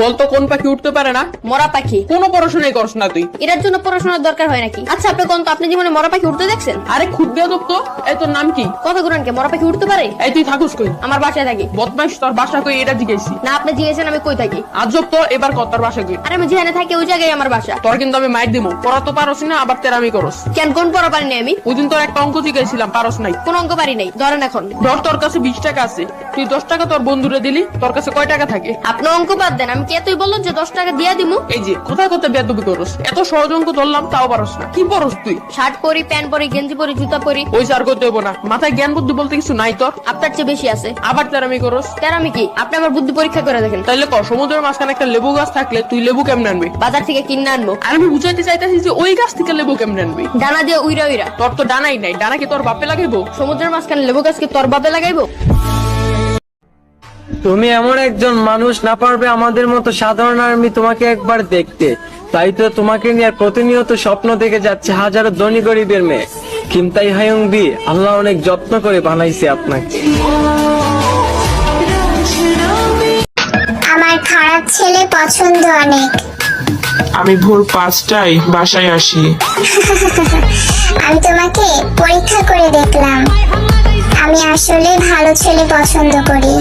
বলতো কোন পাখি উঠতে পারে না? মরা পাখি। কোনো পড়াশোনাই করস না তুই। এটার জন্য পড়াশোনার দরকার হয় নাকি? আচ্ছা আপনি কোন তো আপনি জীবনে মরা পাখি উঠতে দেখছেন? আরে খুব বেদব তো এই তোর নাম কি? কত করেন কে মরা পাখি উঠতে পারে? এই তুই থাকুস কই? আমার বাসায় থাকি। বদমাইশ তোর বাসা কই? এটা জিজ্ঞেসি না আপনি জিজ্ঞেসেন আমি কই থাকি? আজব তো এবার কত তোর বাসা কই। আরে আমি যেখানে থাকি ওই জায়গায় আমার বাসা। তোর কিন্তু আমি মাইর দিমু। পড়া তো পারস না আবার তেরামি করস। কেন কোন পড়া পারি নাই আমি? ওই দিন তোর একটা অঙ্ক জিজ্ঞাসিলাম পারস নাই। কোন অঙ্ক পারি নাই ধরেন এখন। ধর তোর কাছে বিশ টাকা আছে। তুই দশ টাকা তোর বন্ধুরে দিলি তোর কাছে কয় টাকা থাকে? আপনি অঙ্ক বাদ দেন আমি কে তুই বলল যে দশ টাকা দিয়া দিমু? এই যে কোথায় কোথায় বেদবি করস? এত সহজ অঙ্ক ধরলাম তাও পারস না। কি পরস তুই? শার্ট পরি প্যান্ট পরি গেঞ্জি পরি জুতা পরি। ওই সার করতে হইব না। মাথায় জ্ঞান বুদ্ধি বলতে কিছু নাই তোর? আপনার চেয়ে বেশি আছে। আবার তেরামি করস? আমি কি? আপনি আমার বুদ্ধি পরীক্ষা করে দেখেন। তাইলে ক সমুদ্রের মাঝখানে একটা লেবু গাছ থাকলে তুই লেবু কেমনে আনবি? বাজার থেকে কিনে আনব। আর আমি বুঝাইতে চাইতেছি যে ওই গাছ থেকে লেবু কেমনে আনবি? ডানা দিয়ে উইরা উইরা। তোর তো ডানাই নাই। ডানা কি তোর বাপে লাগাইবো? সমুদ্রের মাঝখানে লেবু গাছকে তোর বাপে লাগাইবো? তুমি এমন একজন মানুষ না পারবে আমাদের মতো সাধারণ আর্মি তোমাকে একবার দেখতে। তাই তো তোমাকে নিয়ে প্রতিনিয়ত স্বপ্ন দেখে যাচ্ছে হাজারো ধনী গরিবের মেয়ে। কিমতাই হায়ং বি আল্লাহ অনেক যত্ন করে বানাইছে আপনাকে। আমার খারাপ ছেলে পছন্দ অনেক। আমি ভোর পাঁচটায় বাসায় আসি। আমি তোমাকে পরীক্ষা করে দেখলাম। আমি আসলে ভালো ছেলে পছন্দ করি।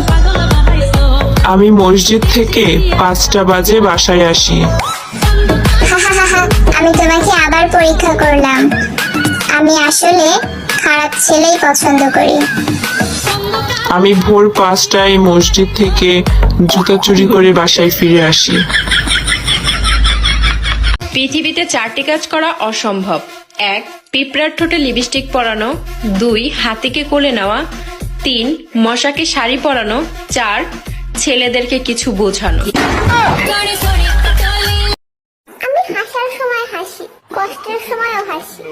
আমি মসজিদ থেকে পাঁচটা বাজে বাসায় আসি। আমি তোমাকে আবার পরীক্ষা করলাম। আমি আসলে খারাপ ছেলেই পছন্দ করি। আমি ভোর পাঁচটায় মসজিদ থেকে জুতা চুরি করে বাসায় ফিরে আসি। পৃথিবীতে চারটি কাজ করা অসম্ভব। এক পিঁপড়ার ঠোঁটে লিপস্টিক পরানো। দুই হাতিকে কোলে নেওয়া। তিন মশাকে শাড়ি পরানো। চার ছেলেদেরকে কিছু বোঝানো। আমি হাসার সময় হাসি কষ্টের সময়ও হাসি।